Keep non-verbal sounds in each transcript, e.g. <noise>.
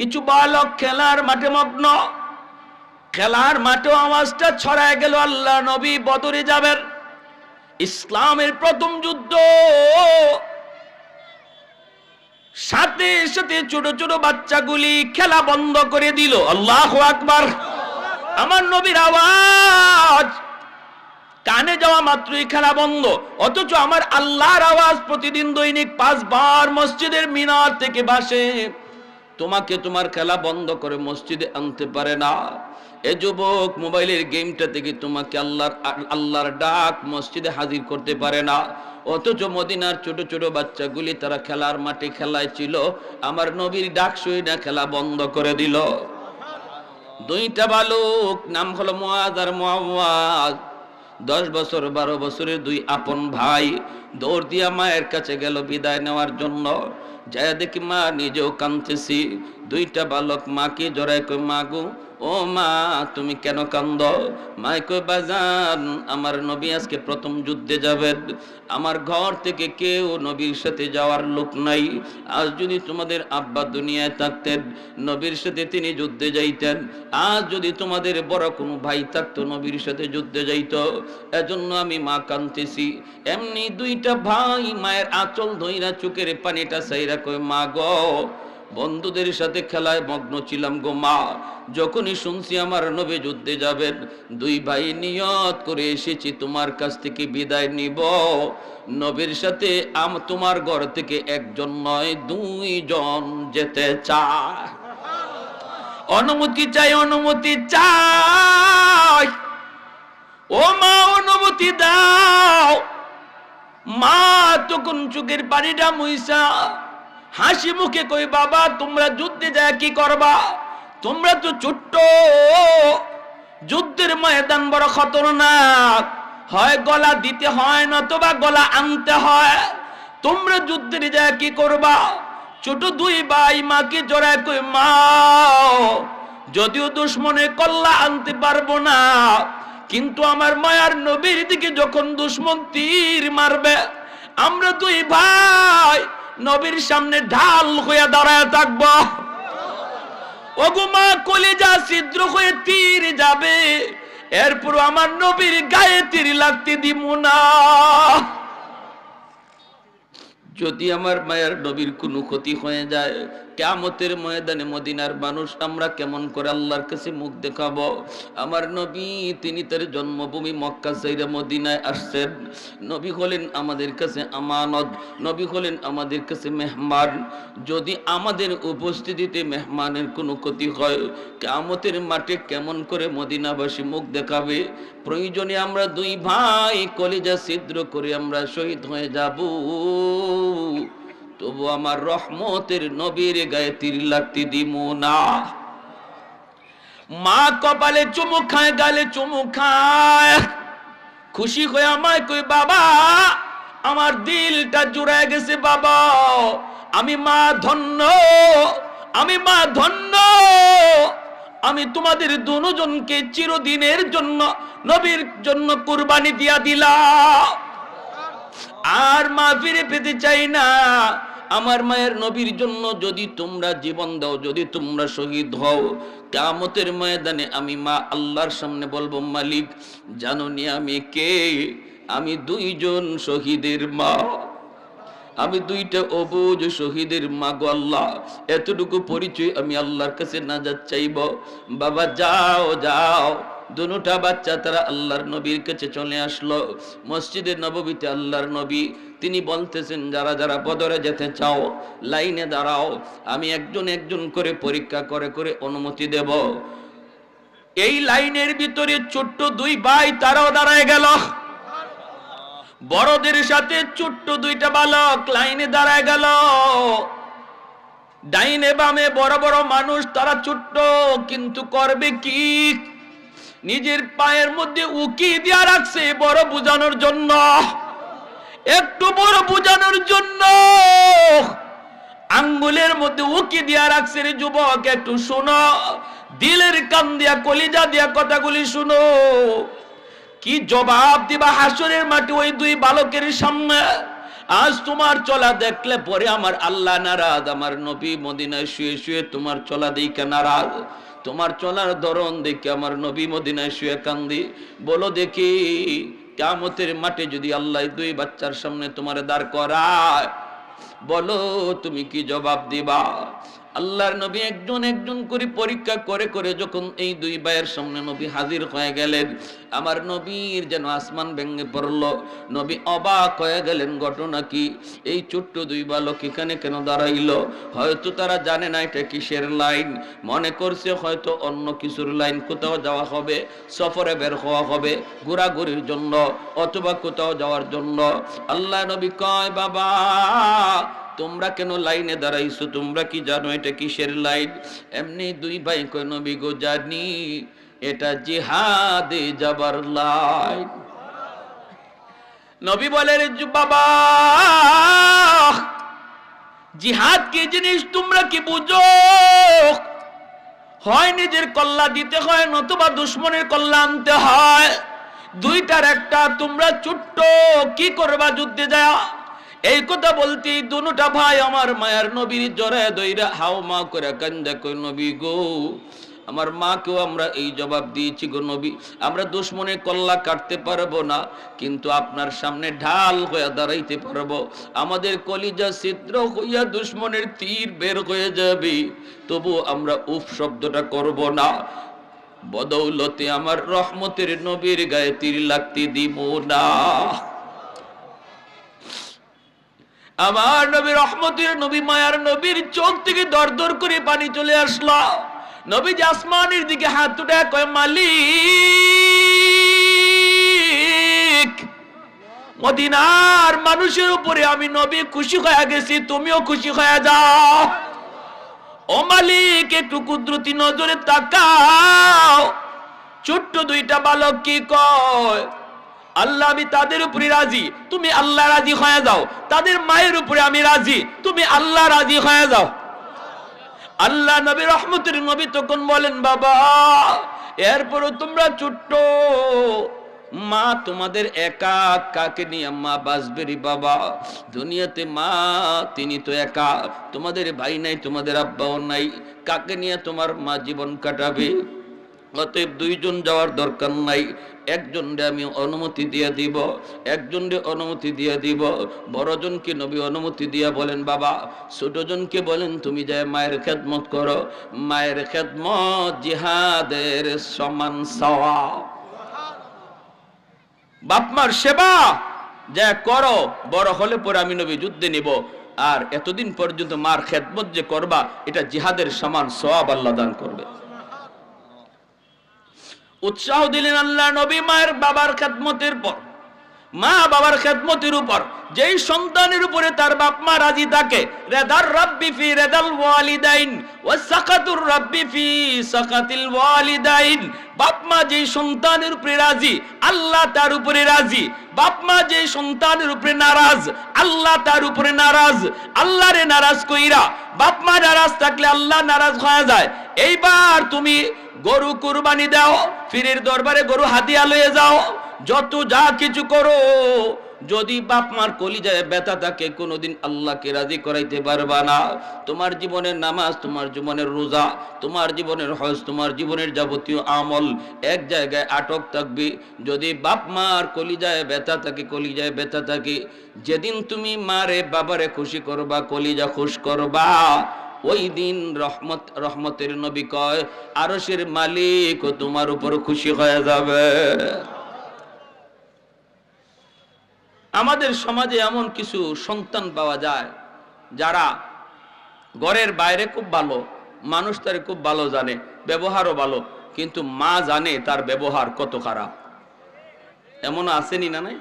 কিছু বালক খেলার মাঠে মগ্ন। খেলার মাঠে আওয়াজটা ছড়ায় গেল আল্লাহ নবী বদরে যাবেন। ইসলামের প্রথম যুদ্ধ। সাথে সাথে ছোট ছোট বাচ্চাগুলি খেলা বন্ধ করে দিল। আল্লাহ আকবার। আমার নবীর আওয়াজ। কানে যাওয়া মাত্রই খেলা বন্ধ। অথচ আমার আল্লাহর আওয়াজ প্রতিদিন দৈনিক পাঁচবার মসজিদের মিনার থেকে বাসে তোমাকে তোমার খেলা বন্ধ করে মসজিদে আনতে পারে না। এ যুবক, মোবাইলের গেমটা থেকে তোমাকে আল্লাহর আল্লাহর ডাক মসজিদে হাজির করতে পারে না। অথচ মদিনার ছোট ছোট বাচ্চাগুলি তারা খেলার মাঠে খেলায় ছিল আমার নবীর ডাক শুই না খেলা বন্ধ করে দিল। দুইটা বালক, নাম হলো মুয়াজ আর মুআওয়াজ দশ বছর, বারো বছরের দুই আপন ভাই। দৌড় দিয়া মায়ের কাছে গেল বিদায় নেওয়ার জন্য। যায় দেখি মা নিজেও কাঁদতেছি। দুইটা বালক মাকে জড়াই কই মাগু ও মা, তুমি কেন কান্দ? কই, বাজান, আমার নবী আজকে প্রথম যুদ্ধে যাবেন। আমার ঘর থেকে কেউ নবীর সাথে যাওয়ার লোক নাই। আজ যদি তোমাদের আব্বা দুনিয়ায় থাকতেন, নবীর সাথে তিনি যুদ্ধে যাইতেন। আজ যদি তোমাদের বড় কোনো ভাই থাকতো, নবীর সাথে যুদ্ধে যাইত। এজন্য আমি মা কান্তেছি এমনি দুইটা ভাই মায়ের আঁচল ধইরা চোখের পানিটা সাইরা কই মা গো বন্ধুদের সাথে খেলায় মগ্ন ছিলাম গো মা। যখনই শুনছি আমার নবী যুদ্ধে যাবেন, দুই ভাই নিয়ত করে এসেছি তোমার কাছ থেকে বিদায় নিব। নবীর সাথে আম তোমার ঘর থেকে একজন নয়, দুইজন যেতে চায়। অনুমতি চাই অনুমতি চাই। ও মা, অনুমতি দাও। মা, তখন চোখের পানিটা মুইসা। হাসি মুখে কই, বাবা, তোমরা যুদ্ধে যায় কি করবা? তোমরা তো ছোট্ট। যুদ্ধের ময়দান বড় খতরনাক। হয় গলা দিতে হয়, নতবা গলা আনতে হয়। তোমরা যুদ্ধের যায় কি করবা? ছোট দুই ভাই মাকে জড়ায় কই মা যদিও দুশ্মনে কল্লা আনতে পারব না, কিন্তু আমার মায়ার নবীর দিকে যখন দুশ্মন তীর মারবে, আমরা দুই ভাই নবীর সামনে ঢাল হইয়া দাঁড়ায় থাকব। ওগুমা কলিজা ছিদ্র হয়ে তীর যাবে। এরপর আমার নবীর গায়ে তীর লাগতে দিব না। যদি আমার মায়ের নবীর কোনো ক্ষতি হয়ে যায় কেমতের ময়দানে মদিনার মানুষ, আমরা কেমন করে আল্লাহর কাছে মুখ দেখাবো? আমার নবী, তিনি তার জন্মভূমি মক্কা সাইরা মদিনায় আসছেন। নবী হলেন আমাদের কাছে আমানত, নবী হলেন আমাদের কাছে মেহমান। যদি আমাদের উপস্থিতিতে মেহমানের কোনো ক্ষতি হয় কেমতের মাঠে কেমন করে মদিনাবাসী মুখ দেখাবে? প্রয়োজনে আমরা দুই ভাই কলিজা ছিদ্র করে আমরা শহীদ হয়ে যাব। তবু আমার রহমতের নবীর গায়ে তীর লাগতে না। মা কপালে চুমু খায়, গালে চুমু খায়। খুশি হয়ে আমায় কই বাবা, আমার দিলটা জুড়ে গেছে, বাবা। আমি মা ধন্য, আমি মা ধন্য। আমি তোমাদের দুজনকে চিরদিনের জন্য নবীর জন্য কুরবানি দিয়া দিলাম। আর মা ফিরে পেতে চাই না। আমার মায়ের নবীর জন্য যদি তোমরা জীবন দাও, যদি তোমরা শহীদ হও কামতের ময়দানে আমি মা আল্লাহর সামনে বলব, মালিক জানো নি আমি কে? আমি দুইজন শহীদের মা। আমি দুইটা অবুজ শহীদের মা গো আল্লাহ। এতটুকু পরিচয় আমি আল্লাহর কাছে না যা চাইব। বাবা, যাও যাও। দুটা বাচ্চা তারা আল্লাহর নবীর কাছে চলে আসলো। মসজিদের নববীতে আল্লাহর নবী, তিনি বলতেছেন, যারা যারা বদরে যেতে চাও, লাইনে দাঁড়াও, আমি একজন একজন করে পরীক্ষা করে করে অনুমতি দেব। এই লাইনের ভিতরে ছোট্ট দুই ভাই, তারাও দাঁড়ায় গেল। বড়দের সাথে ছোট্ট দুইটা বালক লাইনে দাঁড়ায় গেল। ডাইনে বামে বড় বড় মানুষ, তারা ছোট্ট, কিন্তু করবে কি? নিজের পায়ের মধ্যে উকি দিয়া রাখছে, বড় বুঝানোর জন্য। একটু বড় বুঝানোর জন্য। আঙ্গুলের মধ্যে উকি দিয়া রাখছে রে যুবক, একটু শোনো। দিলের কান দিয়া, কলিজা দিয়া কথাগুলি শুনো। কি জবাব দিবা হাসরের মাটি ওই দুই বালকের সামনে? আজ তোমার চলা দেখলে পরে আমার আল্লাহ নারাজ, আমার নবী মদিনায় শুয়ে শুয়ে তোমার চলা দেখে নারাজ। তোমার চলার ধরন দেখে আমার নবী মদিনায় শুয়ে কান্দি। বলো দেখি কামতের মাঠে যদি আল্লাহ দুই বাচ্চার সামনে তোমার দাঁড় করায়, বলো তুমি কি জবাব দিবা? আল্লাহর নবী একজন একজন করে পরীক্ষা করে করে যখন এই দুই ভাইয়ের সামনে নবী হাজির হয়ে গেলেন, আমার নবীর যেন আসমান ভেঙে পড়ল। নবী অবাক হয়ে গেলেন, ঘটনা কি? এই ছোট্ট দুই বালক এখানে কেন দাঁড়াইলো? হয়তো তারা জানে না এটা কিসের লাইন। মনে করছে হয়তো অন্য কিছুর লাইন, কোথাও যাওয়া হবে, সফরে বের হওয়া হবে, ঘোরাঘুরির জন্য অথবা কোথাও যাওয়ার জন্য। আল্লাহ নবী কয়, বাবা তোমরা কেন লাইনে দাঁড়াইছো? তোমরা কি জানো এটা কিসের লাইন? এমনি দুই ভাই কয়, নবী গো, জানি এটা জিহাদে যাবার লাইন। নবী বলে, রে বাবা, জিহাদ কি জিনিস? তোমরা কি বুঝো? হয় নিজের কল্লা দিতে হয়, নতুবা দুশ্মনের কল্লা আনতে হয়। দুইটার একটা তোমরা ছোট্ট কি করবা যুদ্ধে যায়? এই কথা বলতে দুটা ভাই আমার মায়ের নবীর জরে দইরা হাও মা করে কান্দা কই নবী গো। আমার মাকেও আমরা এই জবাব দিয়েছি গো নবী। আমরা দুশ্মনের কল্লা কাটতে পারব না, কিন্তু আপনার সামনে ঢাল হয়ে দাঁড়াইতে পারব। আমাদের কলিজা ছিদ্র হইয়া দুশ্মনের তীর বের হয়ে যাবে তবু আমরা উফ শব্দটা করব না। বদৌলতে আমার রহমতের নবীর গায়ে তীর লাগতে দিব না। আমার নবী রহমতের নবী মায়ার নবীর চোখ থেকে দর দর করে পানি চলে আসলো। নবী যে আসমানের দিকে হাত উঠে কয়, মালিক, মদিনার মানুষের উপরে আমি নবী খুশি হয়ে গেছি, তুমিও খুশি হয়ে যাও। ও মালিক, একটু কুদরতি নজরে তাকাও। ছোট্ট দুইটা বালক কি কয় আল্লাহ, আমি তাদের উপরে রাজি। তুমি আল্লাহ রাজি হয়ে যাও। তাদের মায়ের উপরে আমি রাজি। তুমি আল্লাহ রাজি হয়ে যাও। আল্লাহ নবী রহমতের নবী তখন বলেন, বাবা, এরপরও তোমরা ছোট্ট। মা তোমাদের একা, কাকে নিয়ে মা বাসবেরি বাবা? দুনিয়াতে মা, তিনি তো একা। তোমাদের ভাই নাই, তোমাদের আব্বাও নাই। কাকে নিয়ে তোমার মা জীবন কাটাবে? অতএব দুইজন যাওয়ার দরকার নাই। একজনরে আমি অনুমতি দিয়ে দিব, একজনরে অনুমতি দিয়ে দিব। বড়জনকে নবী অনুমতি দিয়া বলেন, বাবা, ছোটজনকে বলেন, তুমি যায় মায়ের খেদমত করো। মায়ের খেদমত জিহাদের সমান সওয়া। বাপমার সেবা যা করো, বড় হলে পরে আমি নবী যুদ্ধে নিব। আর এতদিন পর্যন্ত মার খেদমত যে করবা, এটা জিহাদের সমান সওয়াব আল্লাহ দান করবে। উৎসাহ দিলেন আল্লাহ নবী মায়ের বাবার খেদমতের পর। মা বাবার খেদমতের উপর। যেই সন্তানের উপরে তার বাপ মা রাজি থাকে, রেদার রাব্বি ফি রেদাল ওয়ালিদাইন, ওয়া সাকাতুর রাব্বি ফি সাকাতিল ওয়ালিদাইন। বাপ মা যেই সন্তানের উপরে রাজি, আল্লাহ তার উপরে রাজি। বাপ মা যেই সন্তানের উপরে নারাজ, আল্লাহ তার উপরে নারাজ। আল্লাহরে নারাজ কইরা বাপ মা নারাজ থাকলে আল্লাহ নারাজ হয়ে যায়। এইবার তুমি গরু কুরবানি দাও ফিরের দরবারে গরু হাতিয়া লয়ে যাও, যত যা কিছু করো, যদি বাপ মার কলিজায় ব্যথা থাকে, কোনোদিন আল্লাহকে রাজি করাইতে পারবা না। তোমার জীবনের নামাজ, তোমার জীবনের রোজা, তোমার জীবনের হজ, তোমার জীবনের যাবতীয় আমল এক জায়গায় আটক থাকবে। যদি বাপ মার কলিজায় ব্যথা থাকে, কলিজায় ব্যথা থাকে, যেদিন তুমি মারে, বাবারে খুশি করবা, কলিজা খুশ করবা। ওই দিন রহমত, রহমতের নবী কয়, আরশের মালিক তোমার উপর খুশি হয়ে যাবে। আমাদের সমাজে এমন কিছু সন্তান পাওয়া যায়, যারা ঘরের বাইরে খুব ভালো, মানুষ তার খুব ভালো জানে, ব্যবহারও ভালো, কিন্তু মা জানে তার ব্যবহার কত খারাপ। এমন আসেনি না নাই?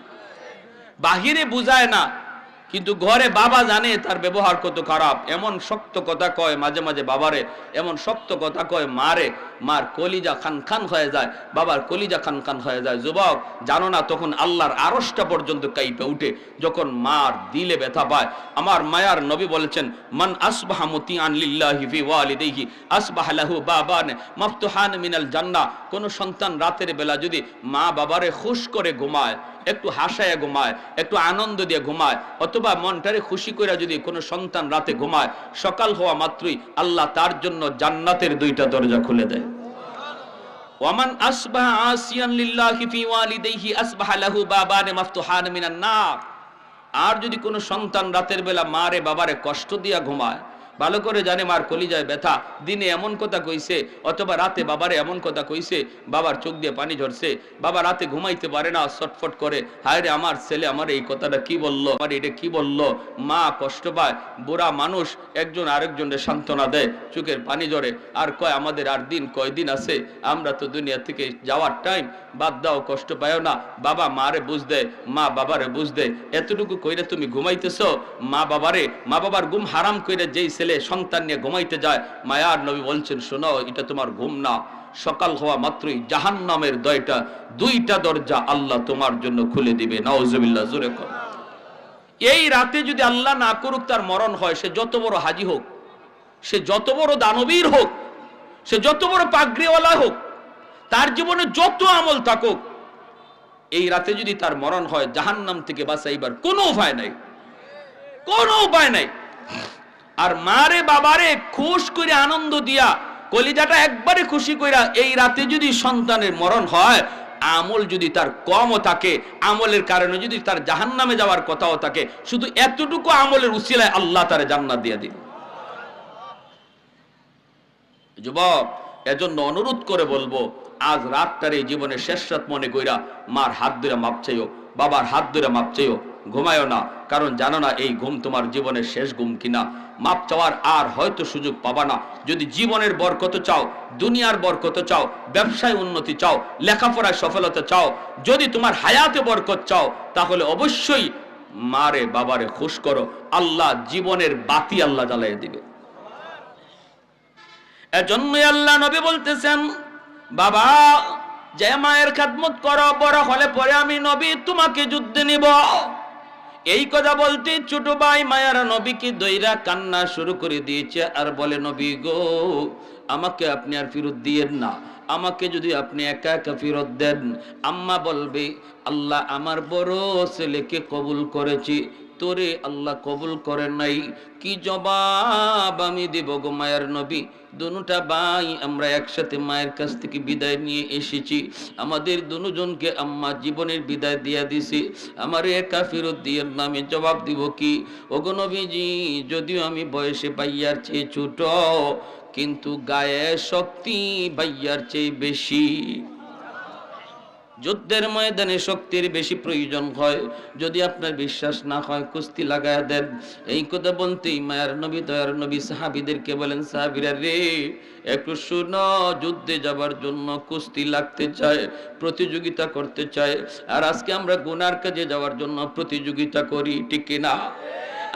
বাহিরে বুঝায় না কিন্তু ঘরে বাবা জানে তার ব্যবহার কত খারাপ। এমন শক্ত কথা কয় মাঝে মাঝে বাবারে, এমন শক্ত কথা কয় মারে। মার কলিজা খান খান হয়ে যায়, বাবার কলিজা খান খান হয়ে যায়। যুবক, জানো না তখন আল্লাহর আরসটা পর্যন্ত কাইপে উঠে, যখন মার দিলে ব্যথা পায়। আমার মায়ার নবী বলেছেন, মান আসবাহা মুতিয়ান লিল্লাহি ফি ওয়ালিদাইহি, আসবাহ লাহু বাবান মাফতুহান মিনাল জান্নাহ। কোন সন্তান রাতের বেলা যদি মা বাবারে খুশ করে ঘুমায় একটু হাসায় ঘুমায়, একটু আনন্দ দিয়ে ঘুমায়, অথবা মনটারে খুশি করে যদি কোনো সন্তান রাতে ঘুমায়, সকাল হওয়া মাত্রই আল্লাহ তার জন্য জান্নাতের দুইটা দরজা খুলে দেয়। ওয়ামান আসবাহা আসিয়ান লিল্লাহি ফি ওয়ালিদাইহি আসবাহা লাহু বাবান মাফতুহান মিনান নার। আর যদি কোনো সন্তান রাতের বেলা মারে বাবারে কষ্ট দিয়া ঘুমায় ভালো করে জানে মার কলিজায় ব্যথা। দিনে এমন কথা কইছে, অথবা রাতে বাবারে এমন কথা কইছে, বাবার চোখ দিয়ে পানি ঝরছে, বাবা রাতে ঘুমাইতে পারে না, ছটফট করে, হায় রে আমার ছেলে, আমার এই কথাটা কি বলল, আমার এটা কি বলল? মা কষ্ট পায়, বুড়া মানুষ একজন আরেকজনের সান্ত্বনা দেয়, চোখের পানি ঝরে, আর কয় আমাদের আর দিন কয়দিন আছে, আমরা তো দুনিয়া থেকে যাওয়ার টাইম বাদ দাও, কষ্ট পায়ও না। বাবা মারে বুঝ দেয় মা বাবারে বুঝ দেয় এতটুকু কইরে তুমি ঘুমাইতেছ, মা বাবারে, মা বাবার ঘুম হারাম কইরে যেই ছেলে সন্তান নিয়ে ঘুমাইতে যায়, মায়ার নবী বলছেন, শোনো, এটা তোমার ঘুম না। সকাল হওয়া মাত্রই জাহান নামের দয়টা, দুইটা দরজা আল্লাহ তোমার জন্য খুলে দিবে। নওজবিল্লা জোরে কর। এই রাতে যদি আল্লাহ না করুক, তার মরণ হয়, সে যত বড় হাজি হোক, সে যত বড় দানবীর হোক, সে যত বড় পাগড়িওয়ালা হোক তার জীবনে যত আমল থাকুক, এই রাতে যদি তার মরণ হয়, জাহান্নাম থেকে বাঁচাইবার কোনো উপায় নাই। কোনো উপায় নাই। আর মারে বাবারে খুশ করে আনন্দ দিয়া, কলিজাটা একবারে খুশি কইরা এই রাতে যদি সন্তানের মরণ হয়, আমল যদি তার কমও থাকে, আমলের কারণে যদি তার জাহান্নামে যাওয়ার কথাও থাকে, শুধু এতটুকু আমলের উসিলায় আল্লাহ তারে জান্নাত দিয়ে দিবে যুবক, এজন্য অনুরোধ করে বলব আজ রাতটার এই জীবনের শেষ রাত মনে কইরা মার হাত ধরে মাপ চাইও, বাবার হাত ধরে মাপ চাইও, ঘুমায়ও না। কারণ জানো না এই ঘুম তোমার জীবনের শেষ ঘুম কিনা। মাপ চাওয়ার আর হয়তো সুযোগ পাবা না। যদি জীবনের বরকত চাও, দুনিয়ার বরকত চাও, ব্যবসায় উন্নতি চাও, লেখাপড়ায় সফলতা চাও, যদি তোমার হায়াতে বরকত চাও, তাহলে অবশ্যই মারে বাবারে খুশ করো। আল্লাহ জীবনের বাতি আল্লাহ জ্বালিয়ে দিবে। এজন্যই আল্লাহ নবী বলতেছেন বাবা, যে মায়ের খাদমত করো, বড় হলে পরে আমি নবী তোমাকে যুদ্ধে নিব। এই কথা বলতে ছোট ভাই মায়ার নবীকে দইরা কান্না শুরু করে দিয়েছে, আর বলে, নবী গো, আমাকে আপনি আর ফেরত দিয়েন না। আমাকে যদি আপনি একা একা ফেরত দেন, আম্মা বলবে, আল্লাহ আমার বড় ছেলেকে কবুল করেছি। তোরে আল্লাহ কবুল করেন নাই। কি জবাব আমি দেব গো মায়ের নবী? দুটা ভাই আমরা একসাথে মায়ের কাছ থেকে বিদায় নিয়ে এসেছি। আমাদের দুজনকে আম্মা জীবনের বিদায় দিয়া দিছি। আমার একা ফেরত দিয়ে নামে জবাব দিব কি? ওগো নবীজি, যদিও আমি বয়সে বাইয়ার চেয়ে ছোট, কিন্তু গায়ে শক্তি বাইয়ার চেয়ে বেশি। যুদ্ধের ময়দানে শক্তির বেশি প্রয়োজন হয়। যদি আপনার বিশ্বাস না হয়, কুস্তি লাগায় দেন। এই কথা বলতেই মায়ার নবী, দয়ার নবী সাহাবিদেরকে বলেন, সাহাবিরা রে, একটু শুন, যুদ্ধে যাবার জন্য কুস্তি লাগতে চায়, প্রতিযোগিতা করতে চায়। আর আজকে আমরা গুনার কাজে যাওয়ার জন্য প্রতিযোগিতা করি, ঠিক কিনা?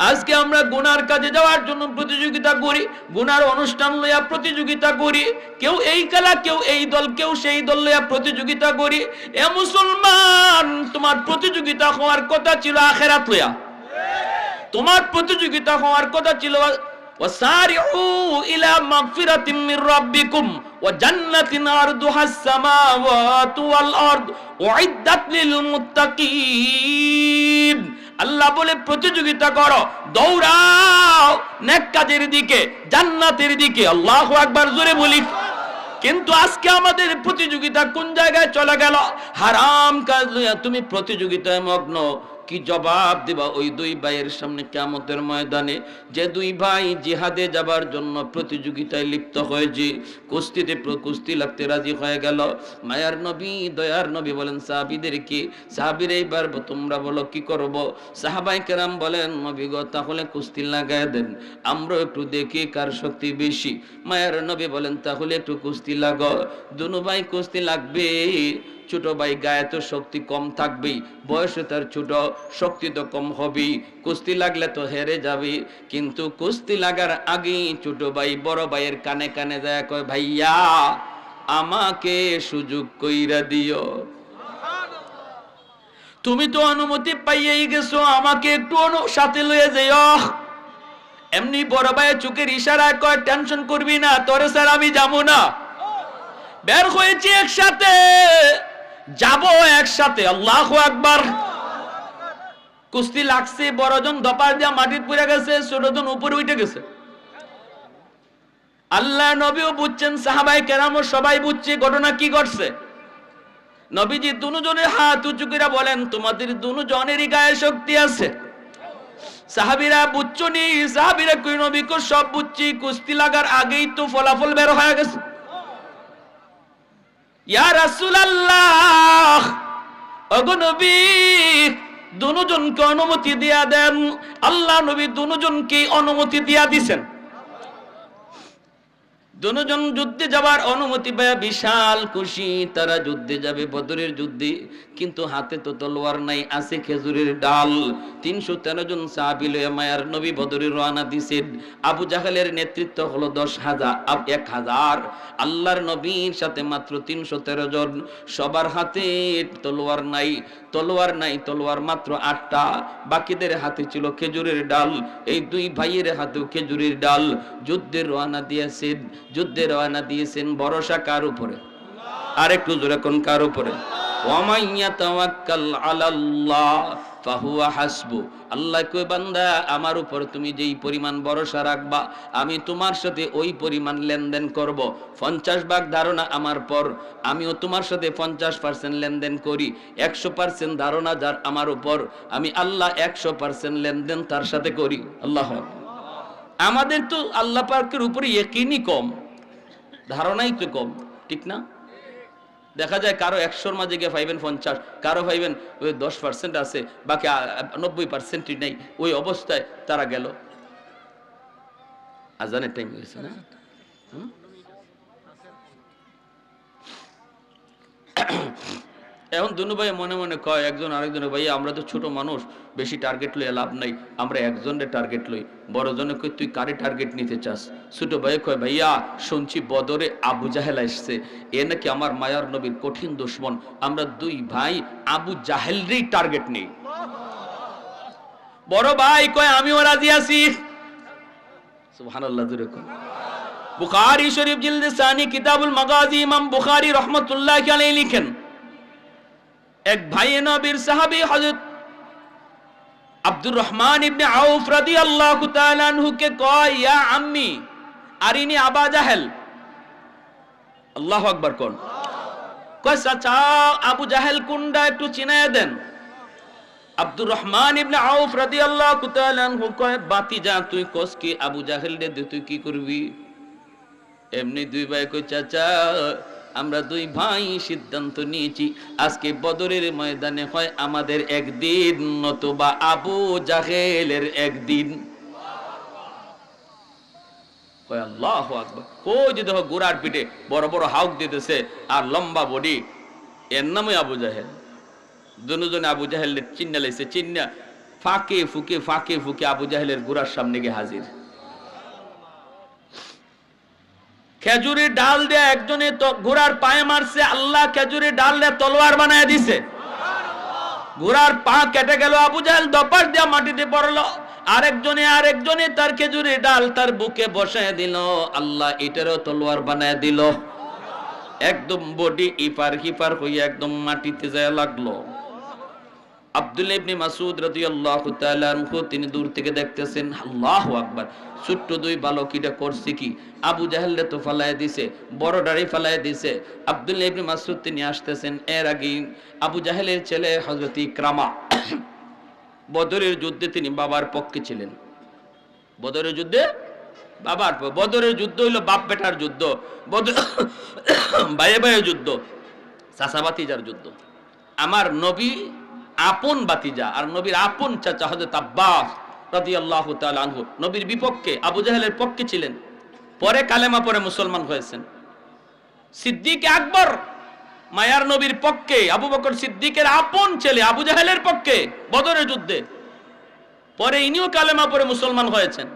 আজকে আমরা গুনার কাজে যাওয়ার জন্য প্রতিযোগিতা করি গুনার অনুষ্ঠান লইয়া প্রতিযোগিতা করি কেউ এই খেলা কেউ এই দল কেউ সেই দল লইয়া প্রতিযোগিতা করি এ মুসলমান তোমার প্রতিযোগিতা হওয়ার কথা ছিল আখেরাত লইয়া তোমার প্রতিযোগিতা হওয়ার কথা ছিল وسارعوا إلى مغفرة من ربكم وجنة عرضها السماوات والأرض أعدت للمتقين আল্লাহ বলে, প্রতিযোগিতা করো, দৌড়াও নেক কাজের দিকে, জান্নাতের দিকে। আল্লাহ একবার জোরে বলি। কিন্তু আজকে আমাদের প্রতিযোগিতা কোন জায়গায় চলে গেল? হারাম কাজ তুমি প্রতিযোগিতায় মগ্ন। কি জবাব দিবা ওই দুই ভাইয়ের সামনে কেমতের ময়দানে? যে দুই ভাই জিহাদে যাবার জন্য প্রতিযোগিতায় লিপ্ত হয়েছে, কুস্তিতে কুস্তি লাগতে রাজি হয়ে গেল। মায়ার নবী, দয়ার নবী বলেন, সাহাবিদের কি? সাহাবির, এইবার তোমরা বলো, কি করব? সাহাবাই কেরাম বলেন, নবী গো, তাহলে কুস্তি লাগায় দেন আমরা একটু দেখি কার শক্তি বেশি। মায়ার নবী বলেন, তাহলে একটু কুস্তি লাগো। দুনু ভাই, কুস্তি লাগবে? ছোট ভাই, গায়ে তো শক্তি কম থাকবেই, বয়সে তার ছোট শক্তি তো কম হবেই। কুস্তি লাগলে তো হেরে যাবে, কিন্তু কুস্তি লাগার আগেই ছোট ভাই, বড় ভাইয়ের কানে কানে যায়, কয়, ভাইয়া, আমাকে সুযোগ কইরা দিও। তুমি তো অনুমতি পাইয়েই গেছো, আমাকে একটু সাথে লয়ে যাইও এমনি বড় ভাইয়ের চোখের ইশারায় কয়, টেনশন করবি না, তোরে স্যার আমি যাব না। বের হয়েছি একসাথে। যাব একসাথে, আল্লাহ একবার কুস্তি লাগছে, বড়জন দপার দিয়া মাটির পড়ে গেছে, ছোটজন উপরে উঠে গেছে। আল্লাহ নবীও বুঝছেন সাহাবাই কেরামও সবাই বুঝছে, ঘটনা কি ঘটছে। নবীজি দুজনের হাত উঁচু বলেন, তোমাদের দুজনেরই গায়ে শক্তি আছে। সাহাবিরা, বুঝছ নি? সাহাবিরা কুই নবী সব বুঝছি, কুস্তি লাগার আগেই তো ফলাফল বের হয়ে গেছে। ইয়া রাসূলুল্লাহ ওগো নবী দুজনকে অনুমতি দিয়া দেন। আল্লাহ নবী দুজনকে অনুমতি দিয়া দিছেন। দুজন যুদ্ধে যাবার অনুমতি পায় বিশাল খুশি। তারা যুদ্ধে যাবে, বদরের যুদ্ধে। কিন্তু হাতে তো তলোয়ার নাই, আছে খেজুরের ডাল। তিনশো তেরো জন সাহাবিল মায়ার নবী বদরের রওনা দিছেন। আবু জাহালের নেতৃত্ব হলো দশ হাজার এক হাজার। আল্লাহর নবীর সাথে মাত্র তিনশো তেরো জন। সবার হাতে তলোয়ার নাই তলোয়ার নাই, তলোয়ার মাত্র আটটা। বাকিদের হাতে ছিল খেজুরের ডাল। এই দুই ভাইয়ের হাতেও খেজুরের ডাল। যুদ্ধের রওনা দিয়েছেন। যুদ্ধে রওনা দিয়েছেন, ভরসা কার উপরে? আর একটু জোরে কোন কার উপরে? আল্লাহ বান্দা, আমার উপর তুমি যেই পরিমাণ ভরসা রাখবা, আমি তোমার সাথে ওই পরিমাণ লেনদেন করব। পঞ্চাশ ভাগ ধারণা আমার পর, আমিও তোমার সাথে পঞ্চাশ পার্সেন্ট লেনদেন করি। একশো পার্সেন্ট ধারণা যার আমার উপর, আমি আল্লাহ একশো পার্সেন্ট লেনদেন তার সাথে করি। আল্লাহ আমাদের তো আল্লাহ পাকের উপরে একই কম। ধারণাই তো কম, ঠিক না? দেখা যায় কারও একশোর মাঝে গিয়ে পাইবেন পঞ্চাশ, কারও পাইবেন ওই দশ পার্সেন্ট আছে, বাকি নব্বই পার্সেন্টই নেই, ওই অবস্থায় তারা গেল। আজানের টাইম হয়েছে না? হুম? এখন দুনু ভাই মনে মনে কয়, একজন আরেকজনের ভাই আমরা তো ছোট মানুষ, বেশি টার্গেট লই লাভ নাই, আমরা একজনের টার্গেট লই। বড় জনে কই তুই কারে টার্গেট নিতে চাস? ছোট ভাই কয়, ভাইয়া, শুনছি বদরে আবু জাহেল আসছে, এ নাকি আমার মায়ার নবীর কঠিন দুশ্মন, আমরা দুই ভাই আবু জাহেলরেই টার্গেট নেই। বড় ভাই কয়, আমিও রাজি আছি। সুবহানাল্লাহ, জুরে কয়। বুখারী শরীফ জিলদে সানি কিতাবুল মাগাজি, ইমাম বুখারী রহমাতুল্লাহ আলাইহি লিখেন এক ভাই নবীর সাহাবী হযরত আব্দুর রহমান ইবনে আউফ রাদিয়াল্লাহু তাআলা আনহু কে কয়, ইয়া আম্মি, আরিনি আবা জাহেল। আল্লাহু আকবার কোন? কয়, চাচা, আবু জাহেল কুন্ডা একটু চিনায় দেন। আব্দুর রহমান ইবনে আউফ রাদিয়াল্লাহু তাআলা আনহু কয়, বাতি যা, তুই কস কি আবু জাহেল দে তুই কি করবি? এমনি দুই ভাই কই চাচা আমরা দুই ভাই সিদ্ধান্ত নিয়েছি, আজকে বদরের ময়দানে হয় আমাদের একদিন, নতুবা আবু জাহেলের একদিন। পিঠে বড় বড় হাউক দিতেছে আর লম্বা বডি। এর আবু আবু জাহেলের চিহ্না লাইছে, চিহ্না ফাঁকে ফুকে ফাঁকে ফুকে আবু জাহেলের গোড়ার সামনে গিয়ে হাজির। খেজুরের ডাল দিয়ে একজনে ঘোড়ার পায়ে মারছে, আল্লাহ খেজুরের ডাল দিয়ে তলোয়ার বানায় দিছে। ঘোড়ার পা কেটে গেল, আবু জাহেল দপার দিয়া মাটিতে পড়ল। আরেকজনে আরেকজনে তার খেজুরের ডাল তার বুকে বসায় দিল, আল্লাহ এটারও তলোয়ার বানায় দিল। একদম বডি ইপার হিপার হইয়া একদম মাটিতে যায় লাগল। আব্দুল্লাহ ইবনে মাসুদ রাদিয়াল্লাহু তাআলা আনহু, তিনি দূর থেকে দেখতেছেন, আল্লাহু আকবার, ছোট্ট দুই বালক এটা করছে কি? আবু জাহেল তো ফালায় দিছে, বড় দাড়ি ফালায় দিছে। আব্দুল্লাহ ইবনে মাসুদ তিনি আসতেছেন, এর আগে আবু জাহেলের ছেলে হযরত ইকরামা, বদরের যুদ্ধে তিনি বাবার পক্ষে ছিলেন। বদরের যুদ্ধে? বাবার বদরের যুদ্ধ হইল বাপ বেটার যুদ্ধ, বদর <coughs> ভাইয়ে ভাইয়ে যুদ্ধ, চাচাবাতিজার যুদ্ধ। আমার নবী আপন বাতিজা আর নবীর আপন চাচা হযরত আব্বাস রাদিয়াল্লাহু তাআলা আনহু। নবীর বিপক্ষে আবু জাহেলের পক্ষে ছিলেন। পরে কালেমা পরে মুসলমান হয়েছেন। সিদ্দিক আকবর মায়ার নবীর পক্ষে, আবু বকর সিদ্দিকের আপন ছেলে আবু জাহেলের পক্ষে বদরের যুদ্ধে। পরে ইনিও কালেমা পরে মুসলমান হয়েছেন।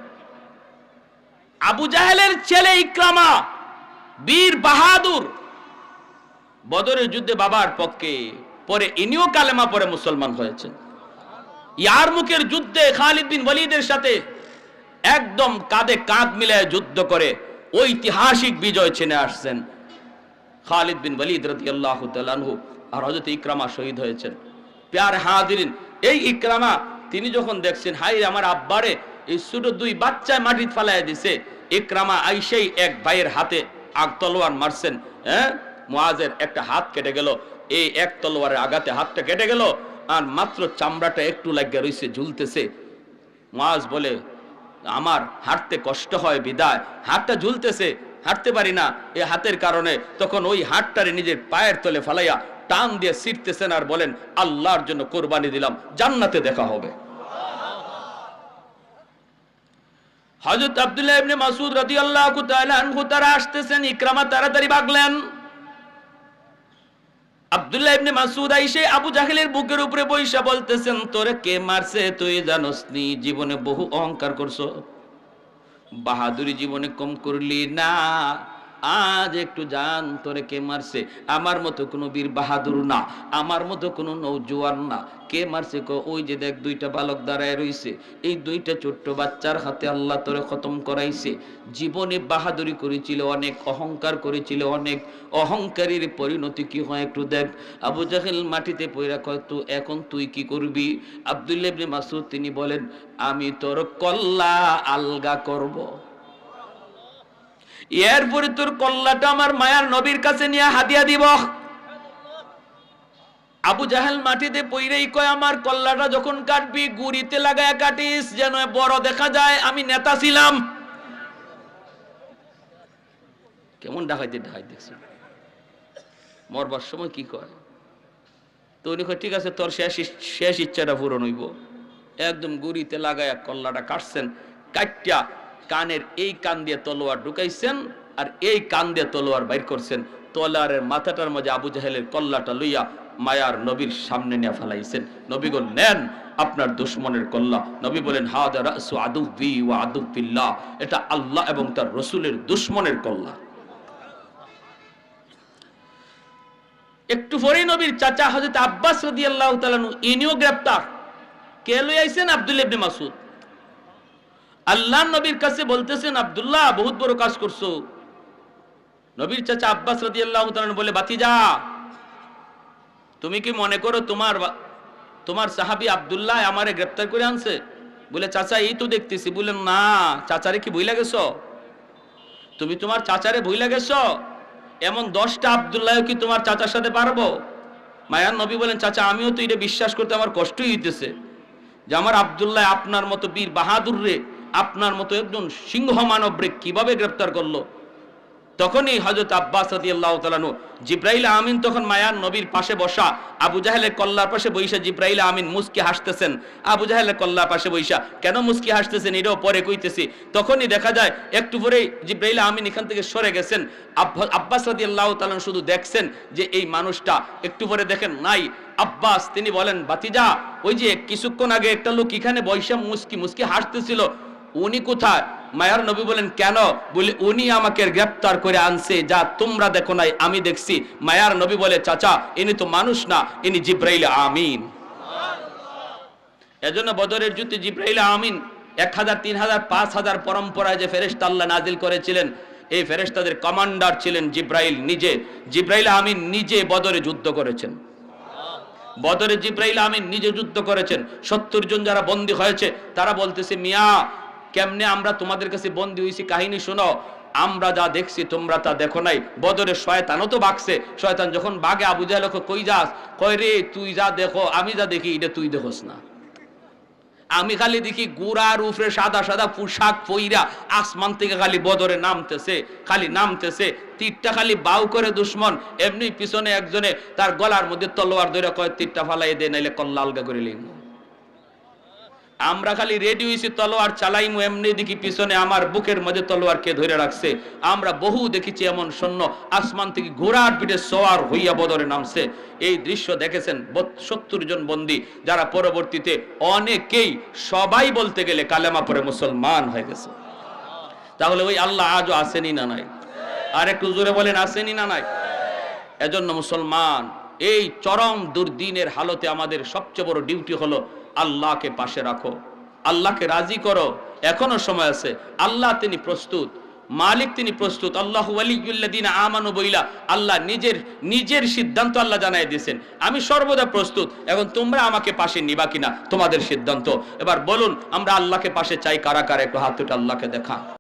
আবু জাহেলের ছেলে ইকরামা বীর বাহাদুর বদরের যুদ্ধে বাবার পক্ষে পরে ইনিও কালেমা পরে মুসলমান হয়েছেন ইয়ার মুখের যুদ্ধে খালিদ বিন ওয়ালিদের সাথে একদম কাঁধে কাঁধ মিলায় যুদ্ধ করে ঐতিহাসিক বিজয় ছিনে আসছেন খালিদ বিন ওয়ালিদ রাদিয়াল্লাহু তাআলা আনহু আর হজরত ইকরামা শহীদ হয়েছেন। প্যার হাদিরিন এই ইকরামা তিনি যখন দেখছেন হাই আমার আব্বারে, এই ছোট দুই বাচ্চায় মাটিত ফালাই দিছে। ইকরামা আইসেই এক ভাইয়ের হাতে আগ তলোয়ার মারছেন হ্যাঁ? মুআজের একটা হাত কেটে গেল এই এক তলোয়ারের আঘাতে হাতটা কেটে গেল আর মাত্র চামড়াটা একটু লাগিয়া রইছে, ঝুলতেছে। মুআজ বলে, আমার হাঁটতে কষ্ট হয়, বিদায়। হাতটা ঝুলতেছে, হাঁটতে পারি না। এই হাতের কারণে তখন ওই হাতটারে নিজের পায়ের তলে ফালাইয়া টান দিয়ে ছিটতেছেন আর বলেন, আল্লাহর জন্য কোরবানি দিলাম, জান্নাতে দেখা হবে। হযরত আব্দুল্লাহ ইবনে মাসউদ রাদিয়াল্লাহু তাআলা আনহু তারা আসতেছেন, ইকরামা তাড়াতাড়ি ভাগলেন। আব্দুল্লাহ ইবনে মাসুদ আইসে আবু জাহেলের বুকের উপরে বইসা বলতেছেন, তোরে কে মারছে? তুই জানোস নি, জীবনে বহু অহংকার করছ। বাহাদুরি জীবনে কম করলি না। আজ একটু জান তোরে কে মারছে? আমার মতো কোনো বীর বাহাদুর না, আমার মতো কোনো নৌজোয়ান না। কে মারছে কো? ওই যে দেখ, দুইটা বালক দাঁড়ায় রইছে। এই দুইটা ছোট্ট বাচ্চার হাতে আল্লাহ তোরে খতম করাইছে। জীবনে বাহাদুরি করেছিল, অনেক অহংকার করেছিল, অনেক অহংকারীর পরিণতি কি হয় একটু দেখ। আবু জাহেল মাটিতে পয়রা কয়, তো এখন তুই কি করবি? আব্দুল্লাহ ইবনে মাসুদ তিনি বলেন, আমি তোর কল্লা আলগা করব। এরপরে তোর কল্লাটা আমার মায়ার নবীর কাছে নিয়ে হাদিয়া দিব। আবু জাহেল মাটিতে পইরেই কয়, আমার কল্লাটা যখন কাটবি, গুড়িতে লাগায় কাটিস, যেন বড় দেখা যায়, আমি নেতা ছিলাম। কেমন ডাকাইতে ডাকাই দেখছি। মরবার সময় কি কয়? তো উনি কয়, ঠিক আছে, তোর শেষ শেষ ইচ্ছাটা পূরণ হইব। একদম গুড়িতে লাগায়া কল্লাটা কাটছেন কাটটা কানের এই কান দিয়ে তলোয়ার ঢুকাইছেন আর এই কান দিয়ে তলোয়ার বাইর করছেন। তলোয়ারের মাথাটার মাঝে আবু জাহেলের কল্লাটা লইয়া মায়ার নবীর সামনে নিয়ে ফেলাইছেন। নবী গো নেন, আপনার দুশ্মনের কল্লা। নবী বলেন, হাদা এটা আল্লাহ এবং তার রসুলের দুশ্মনের কল্লা। একটু পরেই নবীর চাচা হযরত আব্বাস রাদিয়াল্লাহু তাআলা ইনিও গ্রেফতার কে লই আব্দুল্লাহ ইবনে মাসউদ। আল্লাহ নবীর কাছে বলতেছেন, আব্দুল্লাহ, বহুত বড় কাজ করছ। নবীর চাচা আব্বাস রাদিয়াল্লাহু তাআলা বলে বাতিজা তুমি কি মনে করো তোমার তোমার সাহাবী আবদুল্লাহ আমারে গ্রেপ্তার করে আনছে? বলে, চাচা, এই তো দেখতেছি। বললেন না, চাচারে কি বইলা গেছো? তুমি তোমার চাচারে বইলা গেছো? এমন দশটা আব্দুল্লাহ কি তোমার চাচার সাথে পারব? মায়ান নবী বলেন, চাচা, আমিও তো এটা বিশ্বাস করতে আমার কষ্টই হইতেছে যে আমার আব্দুল্লাহ আপনার মতো বীর বাহাদুর রে আপনার মতো একজন সিংহ মানবরে কীভাবে গ্রেফতার করল? তখনই হজরত আব্বাস রাদিয়াল্লাহু তাআলাহু জিব্রাইল আমিন তখন মায়ার নবীর পাশে বসা, আবু জাহেলের কল্লার পাশে বইসা জিব্রাইল আমিন মুস্কি হাসতেছেন। আবু জাহেলের কল্লার পাশে বইসা, কেন মুস্কি হাসতেছেন? এটাও পরে কইতেছি। তখনই দেখা যায়, একটু পরেই জিব্রাইল আমিন এখান থেকে সরে গেছেন। আব্বা- আব্বাস রাদিয়াল্লাহু তাআলা শুধু দেখছেন যে এই মানুষটা একটু পরে দেখেন, নাই। আব্বাস, তিনি বলেন বাতিজা ওই যে কিছুক্ষণ আগে একটা লোক এখানে বৈশা মুস্কি মুস্কি হাসতেছিল। উনি কোথায়? মায়ার নবী বলেন, কেন? বলে, উনি আমাকে গ্রেপ্তার করে আনছে, যা তোমরা দেখো নাই, আমি দেখছি। মায়ার নবী বলে, চাচা, ইনি তো মানুষ না, ইনি জিব্রাইল আমিন। এজন্য বদরের যুদ্ধে জিব্রাইল আমিন, এক হাজার, তিন হাজার, পাঁচ হাজার পরম্পরায় যে ফেরেশতা আল্লাহ নাজিল করেছিলেন, এই ফেরেশতাদের কমান্ডার ছিলেন জিব্রাইল নিজে। জিব্রাইল আমিন নিজে বদরে যুদ্ধ করেছেন। বদরে জিব্রাইল আমিন নিজে যুদ্ধ করেছেন। সত্তর জন যারা বন্দী হয়েছে, তারা বলতেছে, মিয়া কেমনে আমরা তোমাদের কাছে বন্দী হয়েছি? কাহিনী শোনো। আমরা যা দেখছি, তোমরা তা দেখো নাই। বদরে শয়তানও তো বাগছে। শয়তান যখন বাগে, আবু জাহেলকে কই যাস? কই রে, তুই যা দেখো, আমি যা দেখি, এটা তুই দেখোস না। আমি খালি দেখি গুড়ার উপরে সাদা সাদা পোশাক পইরা আসমান থেকে খালি বদরে নামতেছে, খালি নামতেছে। তীরটা খালি বাউ করে দুশ্মন। এমনি পিছনে একজনে তার গলার মধ্যে তলোয়ার ধরে কয়, তীরটা ফালাই দে, নাইলে কল্লা আলগা করে লিখব আমরা খালি রেডি হয়েছি তলোয়ার চালাইমু, এমনি দেখি পিছনে আমার বুকের মধ্যে তলোয়ার কে ধরে রাখছে। আমরা বহু দেখেছি এমন সৈন্য আসমান থেকে ঘোড়ার পিঠে সওয়ার হইয়া বদরে নামছে। এই দৃশ্য দেখেছেন সত্তর জন বন্দী, যারা পরবর্তীতে অনেকেই সবাই বলতে গেলে কালেমা পরে মুসলমান হয়ে গেছে। তাহলে ওই আল্লাহ আজও আসেনি না নাই? আর একটু জোরে বলেন, আসেনি না নাই? এজন্য মুসলমান, এই চরম দুর্দিনের হালতে আমাদের সবচেয়ে বড় ডিউটি হলো আল্লাহকে পাশে রাখো। আল্লাহকে রাজি করো। এখনও সময় আছে। আল্লাহ তিনি প্রস্তুত। মালিক তিনি প্রস্তুত। আল্লাহ আমানু বইলা আল্লাহ নিজের নিজের সিদ্ধান্ত আল্লাহ জানাই দিয়েছেন। আমি সর্বদা প্রস্তুত। এখন তোমরা আমাকে পাশে নিবা কিনা? তোমাদের সিদ্ধান্ত। এবার বলুন, আমরা আল্লাহকে পাশে চাই কারা? কারা? একটু হাত আল্লাহকে দেখা।